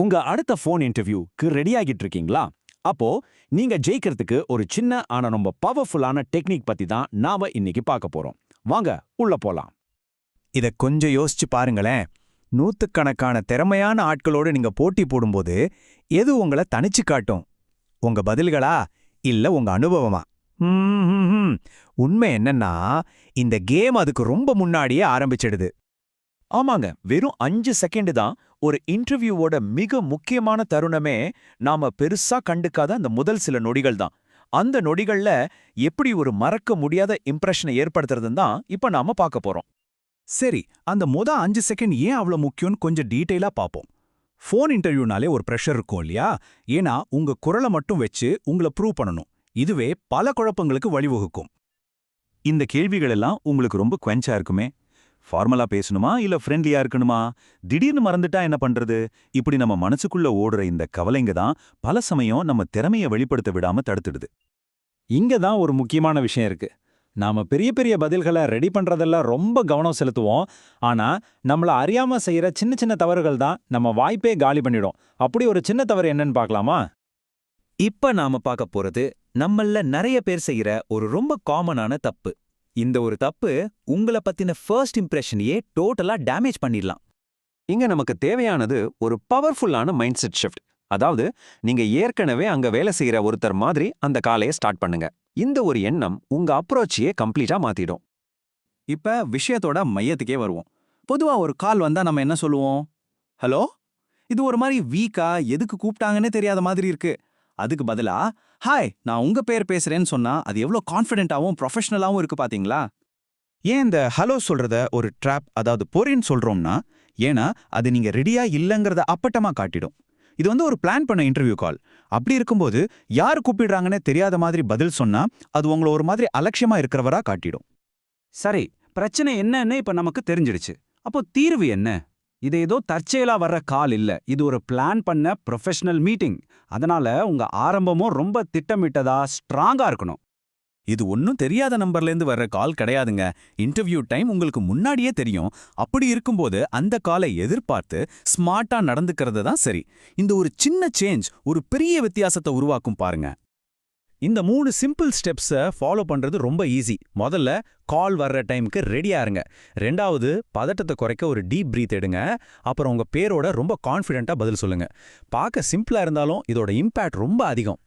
உங்க அடுத்த ஃபோன் இன்டர்வியூக்கு ரெடி ஆகிட்டு இருக்கீங்களா அப்போ நீங்க ஜெயிக்கிறதுக்கு ஒரு சின்ன ஆனா ரொம்ப பவர்ஃபுல்லான டெக்னிக் பத்தி தான் நாம இன்னைக்கு பார்க்க போறோம். வாங்க உள்ள போலாம். இத கொஞ்சம் யோசிச்சு பாருங்களேன். நூத்துக்கணக்கான திறமையான ஆட்களோடு நீங்க போட்டி போடும்போது எது உங்கள தனிச்சு காட்டும்? உங்க பதில்களா? இல்ல உங்க அனுபவமா? உண்மை என்னன்னா இந்த கேம் அதுக்கு ரொம்ப முன்னாடியே ஆரம்பிச்சிடுது. ஆமாங்க வெறும் அஞ்சு செகண்ட் தான். ஒரு இன்டர்வியூவோட மிக முக்கியமான தருணமே நாம பெருசா கண்டுக்காத அந்த முதல் சில நொடிகள் தான். அந்த நொடிகள்ல எப்படி ஒரு மறக்க முடியாத இம்ப்ரெஷனை ஏற்படுத்துறதுன்னு தான் இப்ப நாம பார்க்க போறோம். சரி அந்த முத அஞ்சு செகண்ட் ஏன் அவ்வளோ முக்கியம்னு கொஞ்சம் டீட்டெயிலா பார்ப்போம். ஃபோன் இன்டர்வியூனாலே ஒரு ப்ரெஷர் இருக்கும் இல்லையா? ஏன்னா உங்க குரலை மட்டும் வச்சு உங்களை ப்ரூவ் பண்ணணும். இதுவே பல குழப்பங்களுக்கு வழிவகுக்கும். இந்த கேள்விகள் எல்லாம் உங்களுக்கு ரொம்ப குவென்ச்சா இருக்குமே. ஃபார்மலா பேசணுமா இல்ல ஃப்ரெண்ட்லியா இருக்கணுமா? திடீர்னு மறந்துட்டா என்ன பண்றது? இப்படி நம்ம மனசுக்குள்ள ஓடுற இந்த கவலைங்க தான் பல சமயம் நம்ம திறமைய வெளிப்படுத்த விடாம தடுத்துடுது. இங்க தான் ஒரு முக்கியமான விஷயம் இருக்கு. நாம பெரிய பெரிய பதில்களை ரெடி பண்றதெல்லாம் ரொம்ப கவனம் செலுத்துவோம். ஆனா நம்மள அறியாம செய்யற சின்ன சின்ன தவறுகள் தான் நம்ம வாய்ப்பே காலி பண்ணிடும். அப்படி ஒரு சின்ன தவறு என்னன்னு பார்க்கலாமா? இப்ப நாம பார்க்க போறது நம்மள நிறைய பேர் செய்யற ஒரு ரொம்ப காமனான தப்பு. இந்த ஒரு தப்பு உங்கள பத்தின ஃபர்ஸ்ட் இம்ப்ரெஷனையே டோட்டலா டேமேஜ் பண்ணிடலாம். இங்க நமக்கு தேவையானது ஒரு பவர்ஃபுல்லான மைண்ட் செட் ஷிஃப்ட் அதாவது நீங்க ஏற்கனவே அங்க வேலை செய்யற ஒருத்தர் மாதிரி அந்த காலையை ஸ்டார்ட் பண்ணுங்க. இந்த ஒரு எண்ணம் உங்க அப்ரோச்சியே கம்ப்ளீட்டா மாத்திடும். இப்ப விஷயத்தோட மையத்துக்கே வருவோம். பொதுவா ஒரு கால் வந்தா நம்ம என்ன சொல்லுவோம்? ஹலோ? இது ஒரு மாதிரி வீக்கா எதுக்கு கூப்பிட்டாங்கன்னே தெரியாத மாதிரி இருக்கு. அதுக்கு பதிலா ஹாய் நான் உங்க பேர் பேசுறேன்னு சொன்னா அது எவ்வளவு கான்ஃபிடென்ட்டாவும் ப்ரொஃபஷனலாவும் இருக்கு பாத்தீங்களா? ஏன் இந்த ஹலோ சொல்றத ஒரு ட்ராப் அதாவது பொறின்னு சொல்றோம்னா ஏன்னா அது நீங்க ரெடியா இல்லங்கறத அப்பட்டமா காட்டிடும். இது வந்து ஒரு பிளான் பண்ண இன்டர்வியூ கால் அப்படி இருக்கும்போது யார் கூப்பிடுறாங்கன்னு தெரியாத மாதிரி பதில் சொன்னா அது உங்களை ஒரு மாதிரி அலட்சியமா இருக்கிறவரா காட்டிடும். சரி பிரச்சனை என்னன்னு இப்ப நமக்கு தெரிஞ்சிடுச்சு. அப்போ தீர்வு என்ன? இது ஏதோ தற்செயலா வர்ற கால் இல்ல. இது ஒரு பிளான் பண்ண ப்ரொஃபஷனல் மீட்டிங் அதனால உங்க ஆரம்பமும் ரொம்ப திட்டமிட்டதா ஸ்ட்ராங்கா இருக்கணும். இது ஒன்றும் தெரியாத நம்பர்லேருந்து வர்ற கால் கிடையாதுங்க. இன்டர்வியூ டைம் உங்களுக்கு முன்னாடியே தெரியும். அப்படி இருக்கும்போது அந்த காலை எதிர்பார்த்து ஸ்மார்ட்டா நடந்துக்கிறது தான் சரி. இந்த ஒரு சின்ன சேஞ்ச் ஒரு பெரிய வித்தியாசத்தை உருவாக்கும் பாருங்க. இந்த மூணு சிம்பிள் ஸ்டெப்ஸை ஃபாலோ பண்றது ரொம்ப ஈஸி முதல்ல கால் வர்ற டைம்க்கு ரெடியா இருங்க. ரெண்டாவது பதட்டத்தை குறைக்க ஒரு டீப் பிரீத் எடுங்க. அப்புறம் உங்க பேரோட ரொம்ப கான்ஃபிடென்ட்டா பதில் சொல்லுங்க. பார்க்க சிம்பிளா இருந்தாலும் இதோட இம்பாக்ட் ரொம்ப அதிகம்.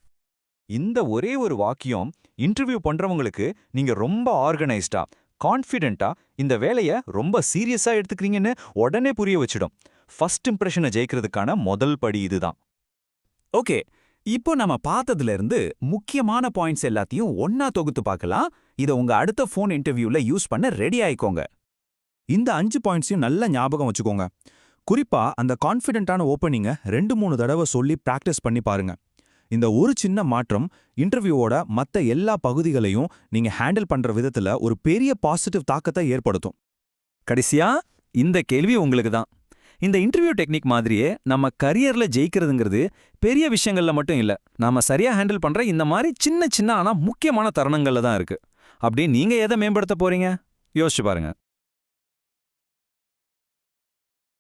இந்த ஒரே ஒரு வாக்கியம் இன்டர்வியூ பண்றவங்களுக்கு நீங்க ரொம்ப ஆர்கனைஸ்டா கான்ஃபிடென்ட்டா இந்த வேலைய ரொம்ப சீரியஸா எடுத்துக்கிறீங்கன்னு உடனே புரிய வச்சிடும். ஃபர்ஸ்ட் இம்ப்ரெஷனை ஜெயிக்கிறதுக்கான முதல் படி இதுதான். ஓகே இப்போ நம்ம பார்த்ததுல இருந்து முக்கியமான பாயிண்ட்ஸ் எல்லாத்தையும் ஒன்னா தொகுத்து பார்க்கலாம். இத உங்க அடுத்த ஃபோன் இன்டர்வியூல யூஸ் பண்ண ரெடி ஆயிக்கோங்க. இந்த அஞ்சு பாயிண்ட்ஸையும் நல்ல ஞாபகம் வச்சுக்கோங்க. குறிப்பா அந்த கான்ஃபிடென்ட்டான ஓப்பனிங்க ரெண்டு மூணு தடவை சொல்லி பிராக்டிஸ் பண்ணி பாருங்க. இந்த ஒரு சின்ன மாற்றம் இன்டர்வியூவோட மத்த எல்லா பகுதிகளையும் நீங்க ஹேண்டில் பண்ற விதத்துல ஒரு பெரிய பாசிட்டிவ் தாக்கத்தை ஏற்படுத்தும். கடைசியா இந்த கேள்வி உங்களுக்கு தான் இந்த இன்டர்வியூ டெக்னிக் மாதிரியே நம்ம கரியர்ல ஜெயிக்கிறதுங்கிறது பெரிய விஷயங்கள்ல மட்டும் இல்ல. நாம சரியா ஹேண்டில் பண்ற இந்த மாதிரி சின்ன சின்ன ஆனால் முக்கியமான தருணங்கள்ல தான் இருக்கு. அப்படி நீங்க எதை மேம்படுத்த போறீங்க? யோசிச்சு பாருங்க.